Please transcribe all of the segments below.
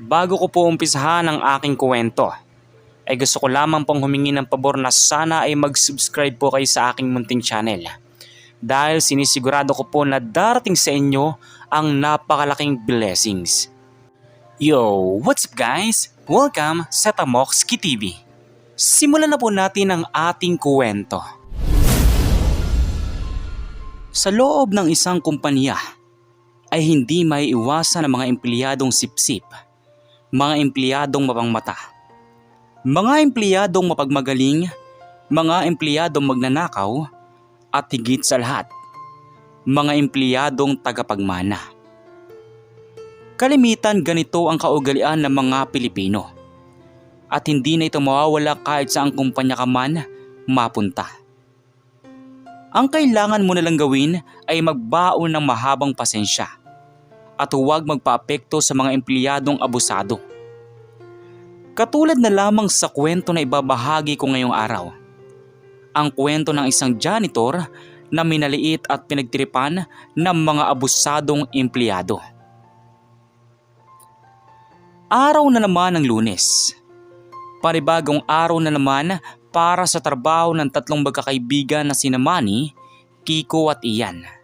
Bago ko po umpisahan ang aking kwento, ay gusto ko lamang pong humingi ng pabor na sana ay mag-subscribe po kayo sa aking munting channel. Dahil sinisigurado ko po na darating sa inyo ang napakalaking blessings. Yo, what's up guys? Welcome sa Tamoxki TV. Simulan na po natin ang ating kwento. Sa loob ng isang kumpanya ay hindi may iwasan ang mga empleyadong sipsip, mga empleyadong mapangmata, mga empleyadong mapagmagaling, mga empleyadong magnanakaw, at higit sa lahat, mga empleyadong tagapagmana. Kalimitan ganito ang kaugalian ng mga Pilipino at hindi na ito mawawala kahit saang kumpanya ka man mapunta. Ang kailangan mo nalang gawin ay magbaon ng mahabang pasensya at huwag magpaapekto sa mga empleyadong abusado. Katulad na lamang sa kwento na ibabahagi ko ngayong araw. Ang kwento ng isang janitor na minaliit at pinagtiripan ng mga abusadong empleyado. Araw na naman ng lunes. Paribagong araw na naman para sa trabaho ng tatlong magkakaibigan na sina Manny, Kiko at Ian.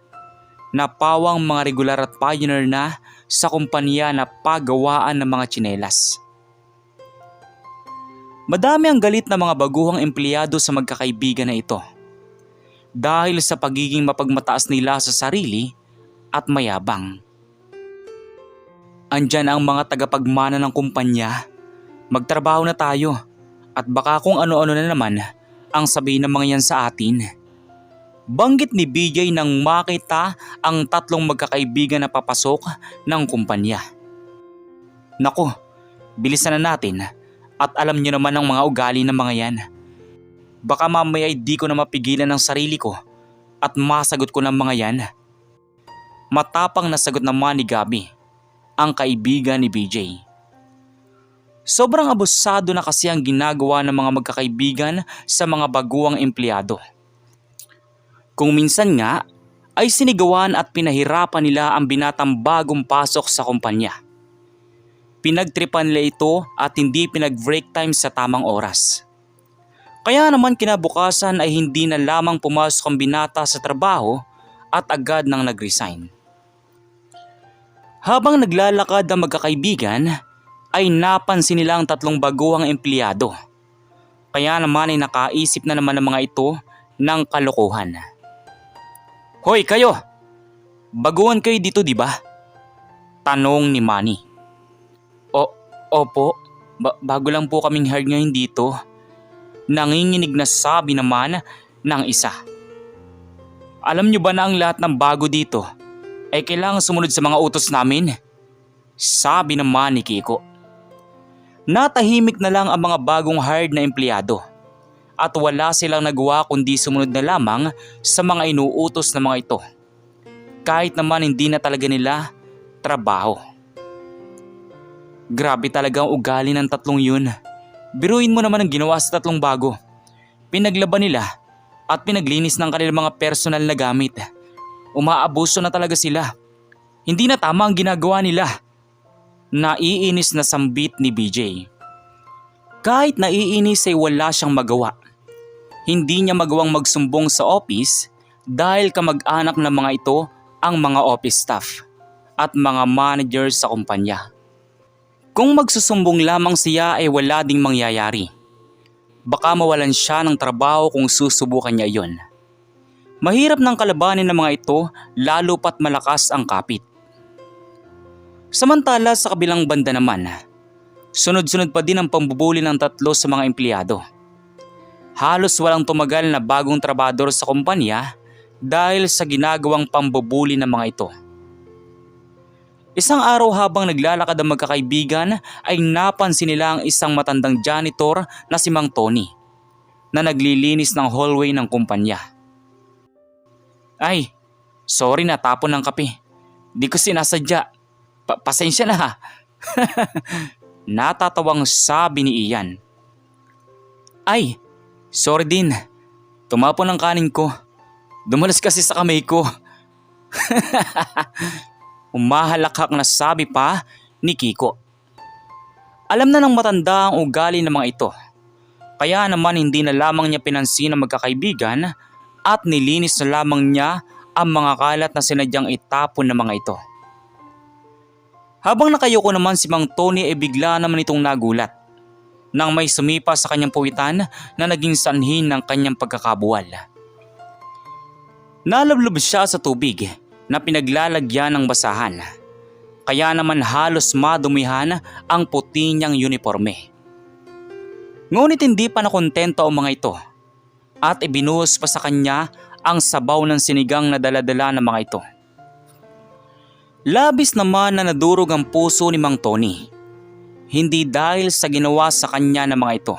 Napawang mga regular at pioneer na sa kumpanya na paggawaan ng mga tsinelas. Madami ang galit na mga baguhang empleyado sa magkakaibigan na ito. Dahil sa pagiging mapagmataas nila sa sarili at mayabang. Andyan ang mga tagapagmana ng kumpanya. Magtrabaho na tayo at baka kung ano-ano na naman ang sabihin ng mga yan sa atin. Banggit ni BJ nang makita ang tatlong magkakaibigan na papasok ng kumpanya. Nako, bilisan na natin at alam niyo naman ang mga ugali ng mga yan. Baka mamaya di ko na mapigilan ang sarili ko at masagot ko ng mga yan. Matapang na sagot naman ni Gabi, ang kaibigan ni BJ. Sobrang abusado na kasi ang ginagawa ng mga magkakaibigan sa mga baguang empleyado. Kung minsan nga ay sinigawan at pinahirapan nila ang binatang bagong pasok sa kumpanya. Pinagtripan nila ito at hindi pinag-break time sa tamang oras. Kaya naman kinabukasan ay hindi na lamang pumasok ang binata sa trabaho at agad nang nag-resign. Habang naglalakad ang magkakaibigan, ay napansin nila ang tatlong baguhang empleyado. Kaya naman ay nakaisip na naman ng mga ito ng kalokohan. Hoy kayo! Baguhan kayo dito di ba? Tanong ni Manny. O, opo, ba- bago lang po kaming hired ngayon dito. Nanginginig na sabi naman ng isa. Alam nyo ba na ang lahat ng bago dito ay kailangan sumunod sa mga utos namin? Sabi naman ni Kiko. Natahimik na lang ang mga bagong hired na empleyado at wala silang nagawa kundi sumunod na lamang sa mga inuutos ng mga ito. Kahit naman hindi na talaga nila trabaho. Grabe talaga ang ugali ng tatlong yun. Biruin mo naman ang ginawa sa tatlong bago. Pinaglaban nila at pinaglinis ng kanilang mga personal na gamit. Umaabuso na talaga sila. Hindi na tama ang ginagawa nila. Naiinis na sambit ni BJ. Kahit naiinis ay wala siyang magawa. Hindi niya magawang magsumbong sa office dahil kamag-anak ng mga ito ang mga office staff at mga managers sa kumpanya. Kung magsusumbong lamang siya ay wala ding mangyayari. Baka mawalan siya ng trabaho kung susubukan niya iyon. Mahirap ng kalabanin ng mga ito lalo pat malakas ang kapit. Samantala sa kabilang banda naman, sunod-sunod pa din ang pambubuli ng tatlo sa mga empleyado. Halos walang tumagal na bagong trabador sa kumpanya dahil sa ginagawang pambubuli ng mga ito. Isang araw habang naglalakad ang magkakaibigan ay napansin nila ang isang matandang janitor na si Mang Tony na naglilinis ng hallway ng kumpanya. Ay, sorry na tapon ng kape. Di ko sinasadya. Pa- pasensya na ha. Natatawang sabi ni Ian. Ay, sorry din. Tumapon ang kanin ko. Dumalas kasi sa kamay ko. Umahalakhak na sabi pa ni Kiko. Alam na ng matanda ang ugali ng mga ito. Kaya naman hindi na lamang niya pinansin ang magkakaibigan at nilinis na lamang niya ang mga kalat na sinadyang itapon ng mga ito. Habang nakayoko naman si Mang Tony ay bigla naman itong nagulat nang may sumipa sa kanyang puwitan na naging sanhin ng kanyang pagkakabuwal. Nalablob siya sa tubig na pinaglalagyan ng basahan. Kaya naman halos madumihan ang puti niyang uniforme. Ngunit hindi pa nakontento ang mga ito at ibinuhos pa sa kanya ang sabaw ng sinigang na daladala ng mga ito. Labis naman na nadurog ang puso ni Mang Tony. Hindi dahil sa ginawa sa kanya ng mga ito.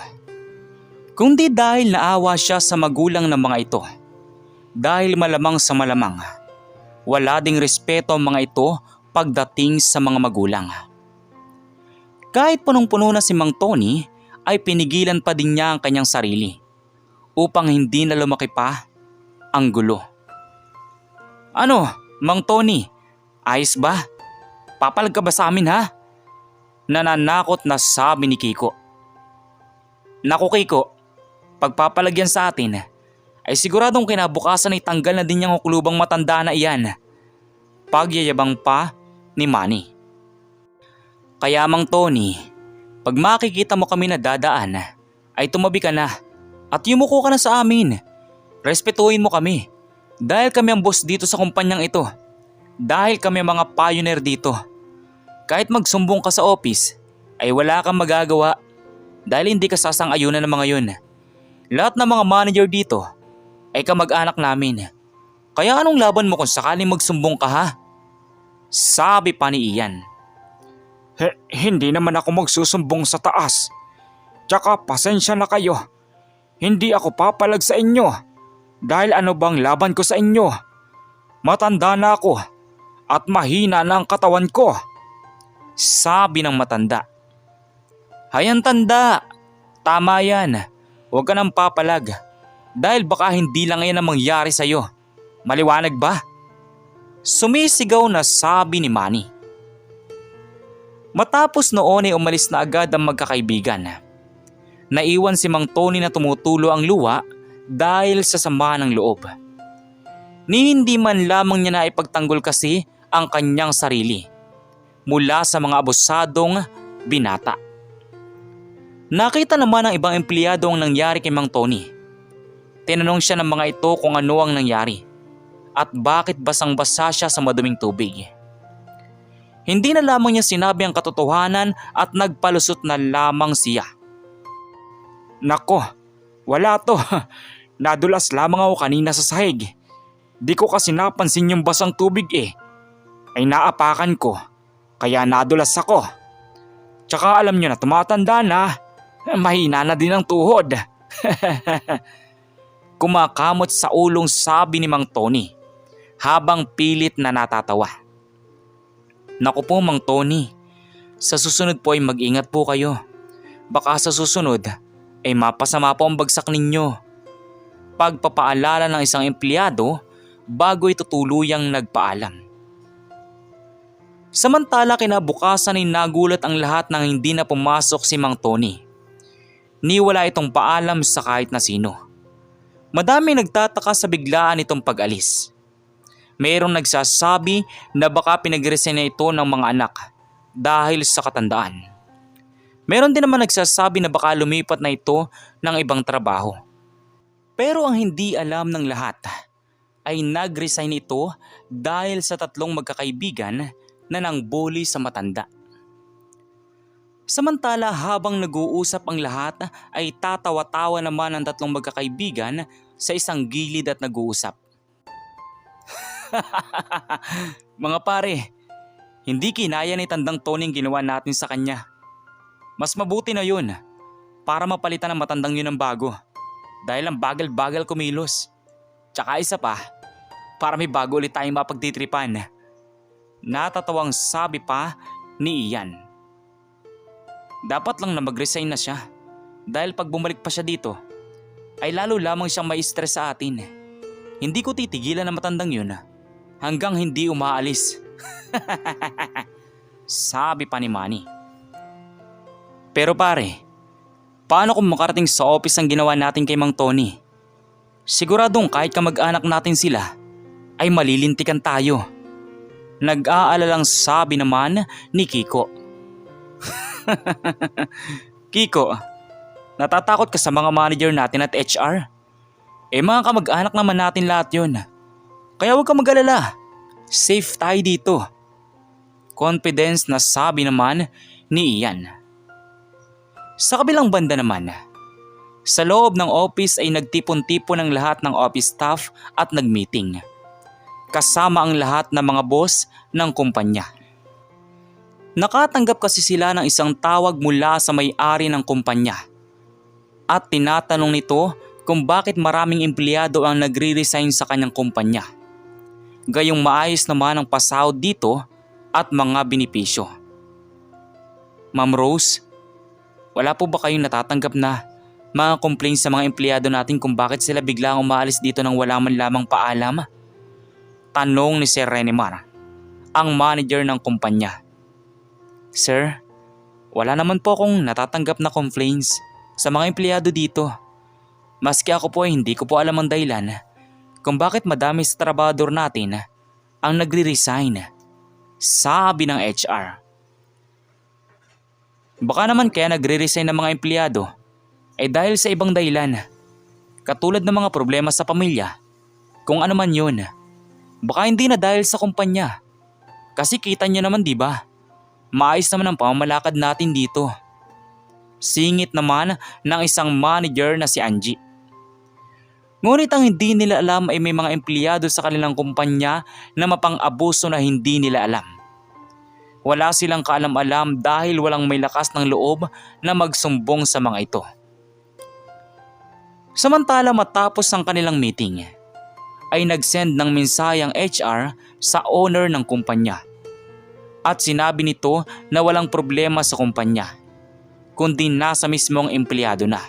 Kundi dahil naawa siya sa magulang ng mga ito. Dahil malamang sa malamang, wala ding respeto ang mga ito pagdating sa mga magulang. Kahit punong-puno na si Mang Tony, ay pinigilan pa din niya ang kanyang sarili upang hindi na lumaki pa ang gulo. Ano, Mang Tony? Ayos ba? Papalag ka ba sa amin ha? Nananakot na sabi ni Kiko. Naku Kiko, pagpapalagyan sa atin, ay siguradong kinabukasan ay tanggal na din niyang ukulubang matanda na iyan. Pagyayabang pa ni Manny. Kaya Mang Tony, pag makikita mo kami na dadaan, ay tumabi ka na at yumuko ka na sa amin. Respetuhin mo kami dahil kami ang boss dito sa kumpanyang ito. Dahil kami ang mga pioneer dito. Kahit magsumbong ka sa office, ay wala kang magagawa dahil hindi ka sasang-ayunan ng mga yun. Lahat ng mga manager dito ay kamag-anak namin. Kaya anong laban mo kung sakaling magsumbong ka ha? Sabi pa ni Ian. He, hindi naman ako magsusumbong sa taas. Tsaka pasensya na kayo. Hindi ako papalag sa inyo. Dahil ano bang laban ko sa inyo? Matanda na ako at mahina na ang katawan ko. Sabi ng matanda. Hayan tanda, tama yan. Huwag ka nang papalag. Dahil baka hindi lang yan ang mangyari sa'yo. Maliwanag ba? Sumisigaw na sabi ni Manny. Matapos noon ay umalis na agad ang magkakaibigan. Naiwan si Mang Tony na tumutulo ang luwa dahil sa sama ng loob. Ni hindi man lamang niya na ipagtanggol kasi ang kanyang sarili mula sa mga abusadong binata. Nakita naman ng ibang empleyado ang nangyari kay Mang Tony. Tinanong siya ng mga ito kung ano ang nangyari at bakit basang-basa siya sa maduming tubig. Hindi na lamang niya sinabi ang katotohanan at nagpalusot na lamang siya. Nako, wala to. Nadulas lamang ako kanina sa sahig. Di ko kasi napansin yung basang tubig eh. Ay naapakan ko, kaya nadulas ako. Tsaka alam nyo na tumatanda na, mahina na din ang tuhod. Kumakamot sa ulong sabi ni Mang Tony habang pilit na natatawa. Naku po Mang Tony, sa susunod po ay mag-ingat po kayo. Baka sa susunod ay mapasama po ang bagsak ninyo. Pagpapaalala ng isang empleyado bago ito tuluyang nagpaalam. Samantala kinabukasan ay nagulat ang lahat nang hindi na pumasok si Mang Tony. Niwala itong paalam sa kahit na sino. Madami nagtataka sa biglaan itong pag-alis. Mayroong nagsasabi na baka pinag-resign na ito ng mga anak dahil sa katandaan. Meron din naman nagsasabi na baka lumipat na ito ng ibang trabaho. Pero ang hindi alam ng lahat ay nag-resign ito dahil sa tatlong magkakaibigan na nangbuli sa matanda. Samantala habang nag-uusap ang lahat ay tatawa-tawa naman ang tatlong magkakaibigan sa isang gilid at nag-uusap. Mga pare, hindi kinaya ni Tandang Tony ang ginawa natin sa kanya. Mas mabuti na yun para mapalitan ang matandang yun ng bago dahil ang bagal-bagal kumilos. Tsaka isa pa, para may bago ulit tayong mapagtitripan. Natatawang sabi pa ni Ian. Dapat lang na mag-resign na siya dahil pag bumalik pa siya dito ay lalo lamang siyang may stress sa atin. Hindi ko titigilan na matandang yun hanggang hindi umaalis. Sabi pa ni Manny. Pero pare, paano kung makarating sa office ang ginawa natin kay Mang Tony? Siguradong kahit kamag-anak natin sila, ay malilintikan tayo. Nag-aalalang sabi naman ni Kiko. Kiko, natatakot ka sa mga manager natin at HR? Eh mga kamag-anak naman natin lahat yun. Kaya huwag ka mag-alala. Safe tayo dito. Confidence na sabi naman ni Ian. Sa kabilang banda naman, sa loob ng office ay nagtipon-tipon ang lahat ng office staff at nagmeeting. Kasama ang lahat ng mga boss ng kumpanya. Nakatanggap kasi sila ng isang tawag mula sa may-ari ng kumpanya. At tinatanong nito kung bakit maraming empleyado ang nagre-resign sa kanyang kumpanya. Gayong maayos naman ang pasahod dito at mga benepisyo. Ma'am Rose, wala po ba kayong natatanggap na mga complaints sa mga empleyado natin kung bakit sila biglang umaalis dito nang wala man lamang paalam? Tanong ni Sir Renimar, ang manager ng kumpanya. Sir, wala naman po akong natatanggap na complaints sa mga empleyado dito. Maski ako po ay hindi ko po alam ang dahilan kung bakit madami sa trabador natin ang nagre-resign. Sabi ng HR. Baka naman kaya nagre-resign ng mga empleyado ay dahil sa ibang dahilan. Katulad ng mga problema sa pamilya. Kung ano man yun. Baka hindi na dahil sa kumpanya. Kasi kita niyo naman di ba? Maayos naman ang pamamalakad natin dito. Singit naman ng isang manager na si Angie. Ngunit ang hindi nila alam ay may mga empleyado sa kanilang kumpanya na mapang-abuso na hindi nila alam. Wala silang kaalam-alam dahil walang may lakas ng loob na magsumbong sa mga ito. Samantala matapos ang kanilang meeting, ay nag-send ng mensahe ang HR sa owner ng kumpanya. At sinabi nito na walang problema sa kumpanya, kundi nasa mismong empleyado na.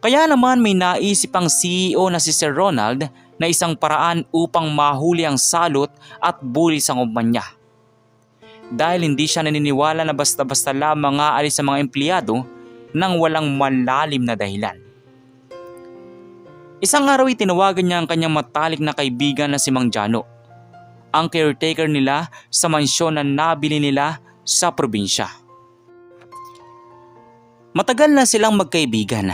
Kaya naman may naisip ang CEO na si Sir Ronald na isang paraan upang mahuli ang salot at bully sa kumpanya. Dahil hindi siya naniniwala na basta-basta lamang aalis sa mga empleyado nang walang malalim na dahilan. Isang araw ay tinawagan niya ang kanyang matalik na kaibigan na si Mang Jano, ang caretaker nila sa mansyon na nabili nila sa probinsya. Matagal na silang magkaibigan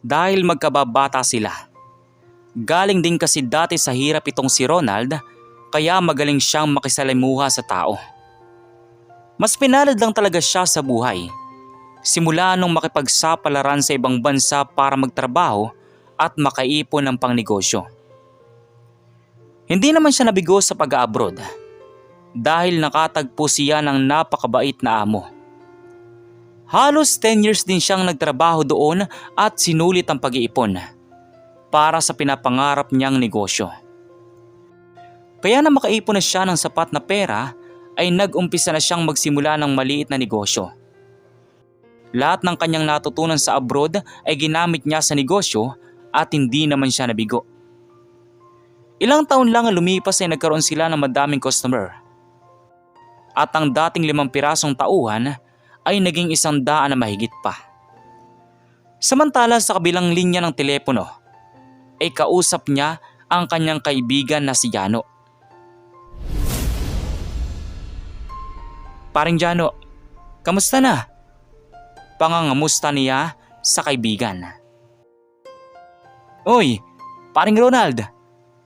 dahil magkababata sila. Galing din kasi dati sa hirap itong si Ronald kaya magaling siyang makisalimuha sa tao. Mas pinalad lang talaga siya sa buhay. Simula nung makipagsapalaran sa ibang bansa para magtrabaho at makaipon ng pangnegosyo. Hindi naman siya nabigo sa pag-abroad dahil nakatagpo siya ng napakabait na amo. Halos 10 years din siyang nagtrabaho doon at sinulit ang pag-iipon para sa pinapangarap niyang negosyo. Kaya na makaipon na siya ng sapat na pera ay nag-umpisa na siyang magsimula ng maliit na negosyo. Lahat ng kanyang natutunan sa abroad ay ginamit niya sa negosyo at hindi naman siya nabigo. Ilang taon lang ang lumipas ay nagkaroon sila ng madaming customer. At ang dating limang pirasong tauhan ay naging isang daan na mahigit pa. Samantala sa kabilang linya ng telepono ay kausap niya ang kanyang kaibigan na si Jano. Paring Jano, kamusta na? Pangangamusta niya sa kaibigan. Oy, paring Ronald,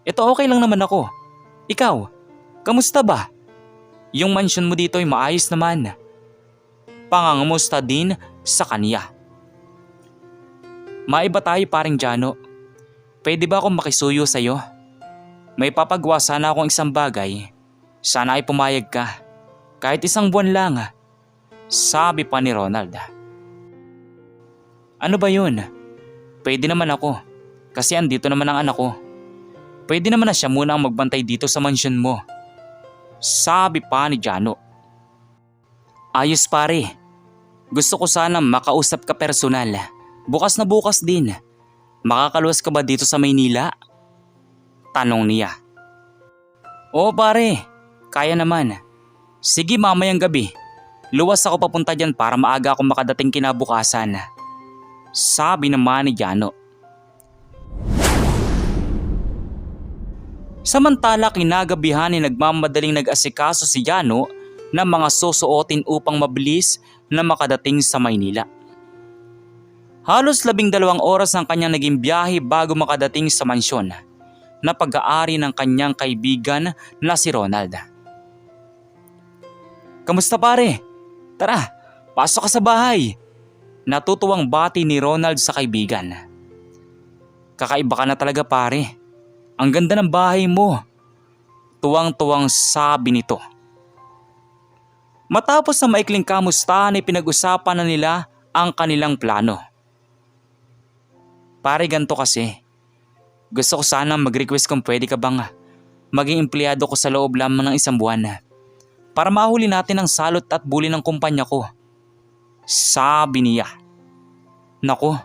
ito okay lang naman ako. Ikaw, kamusta ba? Yung mansion mo dito ay maayos naman. Pangangamusta din sa kanya. Maiba tayo paring Jano. Pwede ba akong makisuyo sa'yo? May papagawa sana akong isang bagay. Sana ay pumayag ka. Kahit isang buwan lang. Sabi pa ni Ronald. Ano ba yun? Pwede naman ako. Kasi andito naman ang anak ko. Pwede naman na siya muna ang magbantay dito sa mansyon mo. Sabi pa ni Jano. Ayos pare. Gusto ko sana makausap ka personal. Bukas na bukas din. Makakaluwas ka ba dito sa Maynila? Tanong niya. Oo pare, kaya naman. Sige mamayang gabi. Luwas ako papunta dyan para maaga akong makadating kinabukasan. Sabi naman ni Jano. Samantala kinagabihan ni nagmamadaling nag-asikaso si Jano ng mga susuotin upang mabilis na makadating sa Maynila. Halos labing dalawang oras ang kanyang naging biyahe bago makadating sa mansyon na pag-aari ng kanyang kaibigan na si Ronald. Kamusta pare? Tara, pasok ka sa bahay. Natutuwang bati ni Ronald sa kaibigan. Kakaiba ka na talaga pare. Ang ganda ng bahay mo. Tuwang-tuwang sabi nito. Matapos na maikling kamustahan ay pinag-usapan na nila ang kanilang plano. Pare ganto kasi. Gusto ko sana mag-request kung pwede ka bang maging empleyado ko sa loob lamang ng isang buwan para mahuli natin ang salot at bully ng kumpanya ko. Sabi niya. Nako,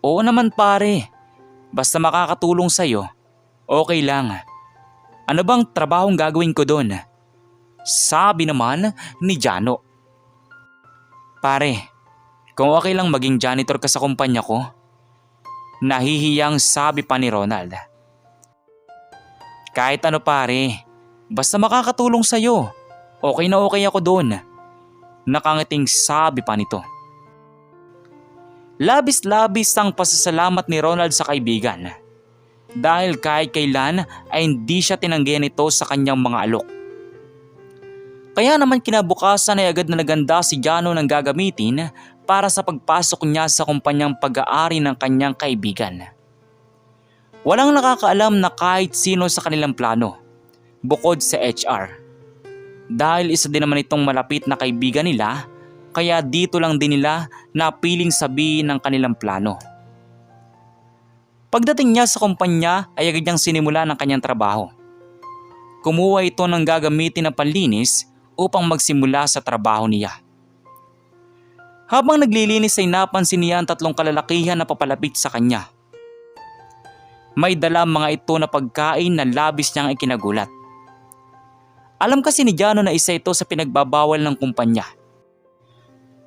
oo naman pare. Basta makakatulong sa'yo, okay lang. Ano bang trabahong gagawin ko doon? Sabi naman ni Jano. Pare, kung okay lang maging janitor ka sa kumpanya ko, nahihiyang sabi pa ni Ronald. Kahit ano pare, basta makakatulong sa'yo, okay na okay ako doon. Nakangiting sabi pa nito. Labis-labis ang pasasalamat ni Ronald sa kaibigan dahil kahit kailan ay hindi siya tinanggihan ito sa kanyang mga alok. Kaya naman kinabukasan ay agad na naganda si Jano ng gagamitin para sa pagpasok niya sa kumpanyang pag-aari ng kanyang kaibigan. Walang nakakaalam na kahit sino sa kanilang plano, bukod sa HR. Dahil isa din naman itong malapit na kaibigan nila, kaya dito lang din nila napiling sabihin ng kanilang plano. Pagdating niya sa kumpanya ay agad niyang sinimula ng kanyang trabaho. Kumuha ito ng gagamitin na panlinis upang magsimula sa trabaho niya. Habang naglilinis ay napansin niya ang tatlong kalalakihan na papalapit sa kanya. May dala mga ito na pagkain na labis niyang ikinagulat. Alam kasi ni Jano na isa ito sa pinagbabawal ng kumpanya.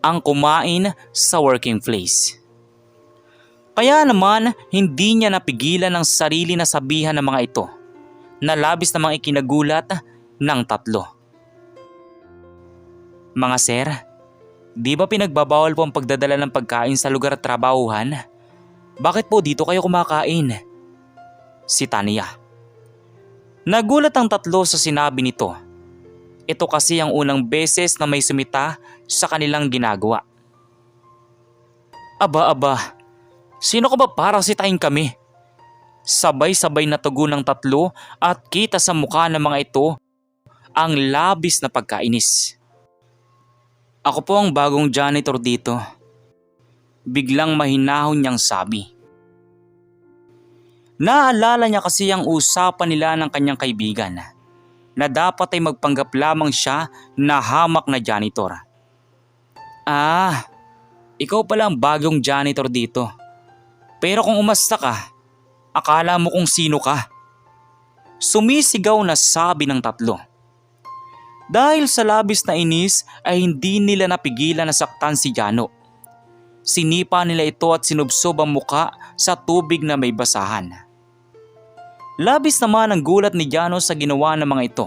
Ang kumain sa working place. Kaya naman hindi niya napigilan ang sarili na sabihan ng mga ito na labis namang ikinagulat ng tatlo. Mga sir, di ba pinagbabawal po ang pagdadala ng pagkain sa lugar at trabahuhan? Bakit po dito kayo kumakain? Si Tania. Nagulat ang tatlo sa sinabi nito. Ito kasi ang unang beses na may sumita sa kanilang ginagawa. Aba-aba, sino ka ba para sitahin kami? Sabay-sabay na tugon ng tatlo at kita sa mukha ng mga ito ang labis na pagkainis. Ako po ang bagong janitor dito. Biglang mahinahon niyang sabi. Naalala niya kasi ang usapan nila ng kanyang kaibigan na dapat ay magpanggap lamang siya na hamak na janitor. Ah, ikaw pala ang bagong janitor dito. Pero kung umasta ka, akala mo kung sino ka. Sumisigaw na sabi ng tatlo. Dahil sa labis na inis ay hindi nila napigilan na saktan si Jano. Sinipa nila ito at sinubsob ang muka sa tubig na may basahan. Labis naman ang gulat ni Jano sa ginawa ng mga ito.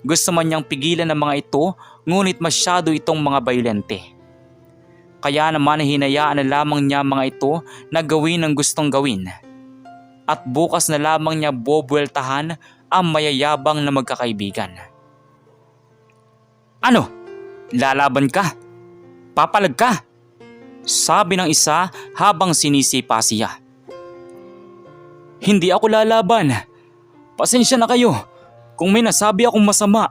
Gusto man niyang pigilan ng mga ito ngunit masyado itong mga bayolente. Kaya naman hinayaan na lamang niya mga ito na gawin ang gustong gawin. At bukas na lamang niya bobueltahan ang mayayabang na magkakaibigan. Ano? Lalaban ka? Papalag ka? Sabi ng isa habang sinisipa siya. Hindi ako lalaban. Pasensya na kayo kung may nasabi akong masama.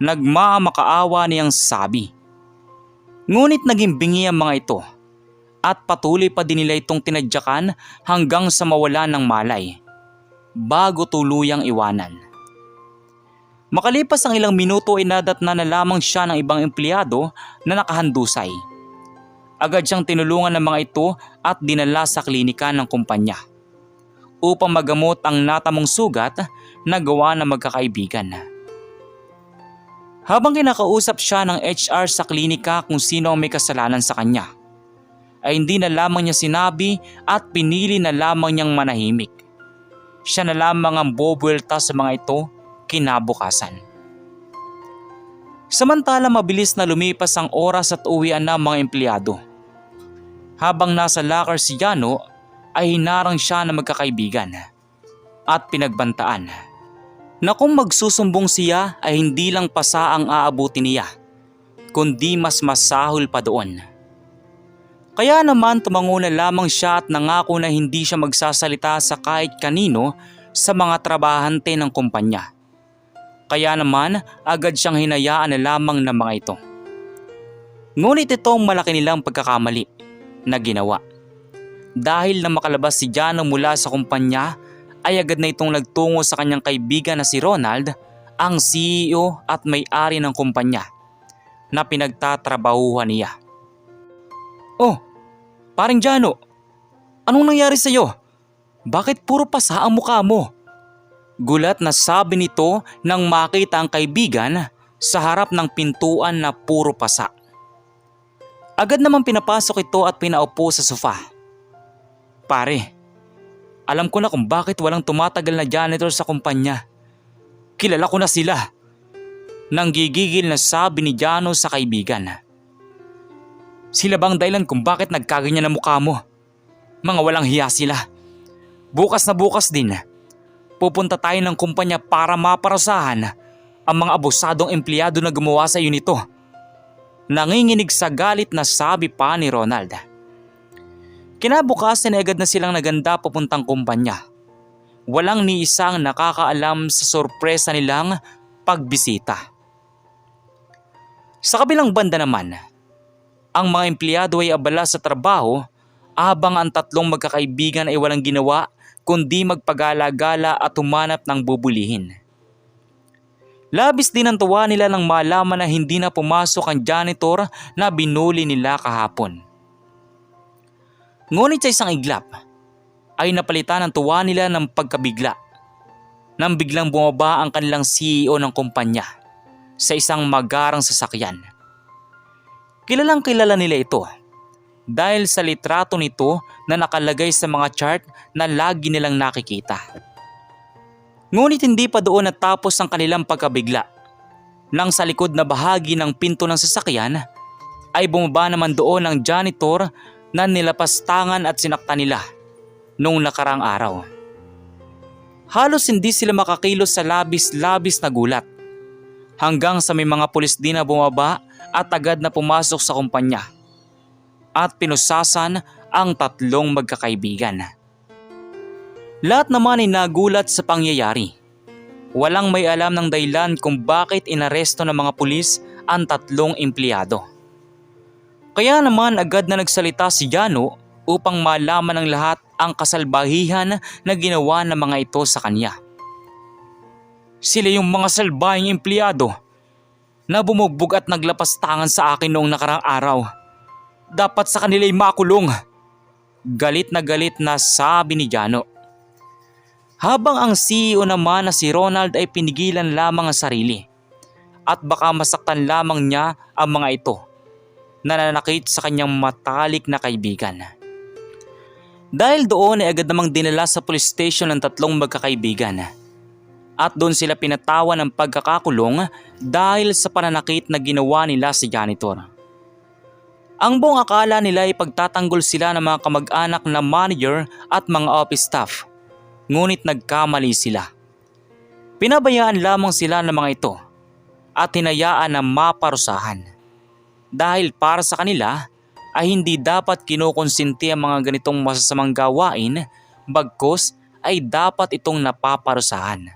Nagmamakaawa niyang sabi. Ngunit naging bingi ang mga ito at patuloy pa din nila itong tinadyakan hanggang sa mawala ng malay bago tuluyang iwanan. Makalipas ang ilang minuto ay nadatna na lamang siya ng ibang empleyado na nakahandusay. Agad siyang tinulungan ng mga ito at dinala sa klinika ng kumpanya upang magamot ang natamong sugat na gawa ng magkakaibigan. Habang kinakausap siya ng HR sa klinika kung sino ang may kasalanan sa kanya, ay hindi na lamang niya sinabi at pinili na lamang niyang manahimik. Siya na lamang ang bobuelta sa mga ito kinabukasan. Samantala mabilis na lumipas ang oras at uwian ang mga empleyado. Habang nasa locker si Jano ay hinarang siya ng magkakaibigan at pinagbantaan na kung magsusumbong siya ay hindi lang pasa ang aabuti niya, kundi mas masahol pa doon. Kaya naman tumango na lamang siya at nangako na hindi siya magsasalita sa kahit kanino sa mga trabahante ng kumpanya. Kaya naman agad siyang hinayaan na lamang ng mga ito. Ngunit itong malaki nilang pagkakamali na ginawa. Dahil na makalabas si Jano mula sa kumpanya ay agad na itong nagtungo sa kanyang kaibigan na si Ronald, ang CEO at may-ari ng kumpanya na pinagtatrabahuhan niya. Oh, paring Jano, anong nangyari sa iyo? Bakit puro pasa ang mukha mo? Gulat na sabi nito nang makita ang kaibigan sa harap ng pintuan na puro pasa. Agad naman pinapasok ito at pinaupo sa sofa. Pare, alam ko na kung bakit walang tumatagal na janitor sa kumpanya. Kilala ko na sila. Nang gigigil na sabi ni Jano sa kaibigan. Sila bang dahilan kung bakit nagkaganyan ang mukha mo? Mga walang hiya sila. Bukas na bukas din. Pupunta tayo ng kumpanya para maparasahan ang mga abusadong empleyado na gumawa sa iyo nito. Nanginginig sa galit na sabi pa ni Ronald. Kinabukasan agad na silang naganda papuntang kumpanya. Walang ni isang nakakaalam sa sorpresa nilang pagbisita. Sa kabilang banda naman, ang mga empleyado ay abala sa trabaho habang ang tatlong magkakaibigan ay walang ginawa kundi magpagala-gala at humanap ng bubulihin. Labis din ang tuwa nila nang malaman na hindi na pumasok ang janitor na binuli nila kahapon. Ngunit sa isang iglap, ay napalitan ang tuwa nila ng pagkabigla nang biglang bumaba ang kanilang CEO ng kumpanya sa isang magarang sasakyan. Kilalang kilala nila ito dahil sa litrato nito na nakalagay sa mga chart na lagi nilang nakikita. Ngunit hindi pa doon natapos ang kanilang pagkabigla. Nang sa likod na bahagi ng pinto ng sasakyan ay bumaba naman doon ang janitor na nilapastangan at sinaktan nila noong nakarang araw. Halos hindi sila makakilos sa labis-labis na gulat. Hanggang sa may mga pulis din na bumaba at agad na pumasok sa kumpanya. At pinusasan ang tatlong magkakaibigan. Lahat naman ay nagulat sa pangyayari. Walang may alam ng dahilan kung bakit inaresto ng mga pulis ang tatlong empleyado. Kaya naman agad na nagsalita si Jano upang malaman ng lahat ang kasalbahihan na ginawa ng mga ito sa kanya. Sila yung mga salbahing empleyado na bumugbog at naglapastangan sa akin noong nakarang araw. Dapat sa kanila'y makulong. Galit na galit na sabi ni Jano. Habang ang CEO naman na si Ronald ay pinigilan lamang ang sarili at baka masaktan lamang niya ang mga ito nananakit sa kanyang matalik na kaibigan. Dahil doon ay agad namang dinala sa police station ng tatlong magkakaibigan. At doon sila pinatawan ng pagkakakulong dahil sa pananakit na ginawa nila si janitor. Ang buong akala nila ay pagtatanggol sila ng mga kamag-anak na manager at mga office staff. Ngunit nagkamali sila. Pinabayaan lamang sila ng mga ito at hinayaan na maparusahan dahil para sa kanila ay hindi dapat kinukonsinti ang mga ganitong masasamang gawain bagkos ay dapat itong napaparusahan.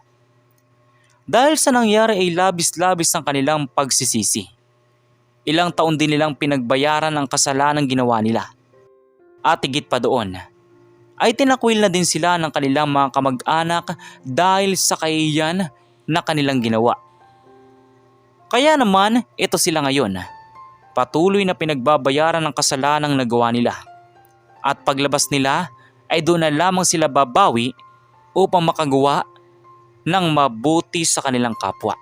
Dahil sa nangyari ay labis-labis ang kanilang pagsisisi. Ilang taon din nilang pinagbayaran ang kasalanan ginawa nila. At higit pa doon, ay tinakwil na din sila ng kanilang mga kamag-anak dahil sa kaiyan na kanilang ginawa. Kaya naman, ito sila ngayon patuloy na pinagbabayaran ng kasalanang nagawa nila. At paglabas nila ay doon na lamang sila babawi upang makagawa ng mabuti sa kanilang kapwa.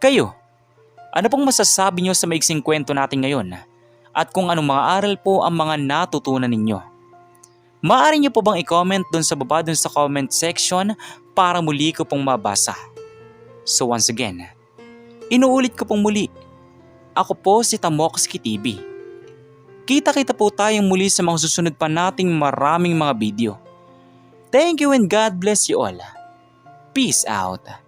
Kayo, ano pong masasabi nyo sa maiksing kwento natin ngayon? At kung anong mga aral po ang mga natutunan ninyo? Maaari nyo po bang i-comment dun sa baba dun sa comment section para muli ko pong mabasa? So once again, inuulit ko pong muli. Ako po si Tamoxki TV. Kita-kita po tayong muli sa mga susunod pa nating maraming mga video. Thank you and God bless you all. Peace out.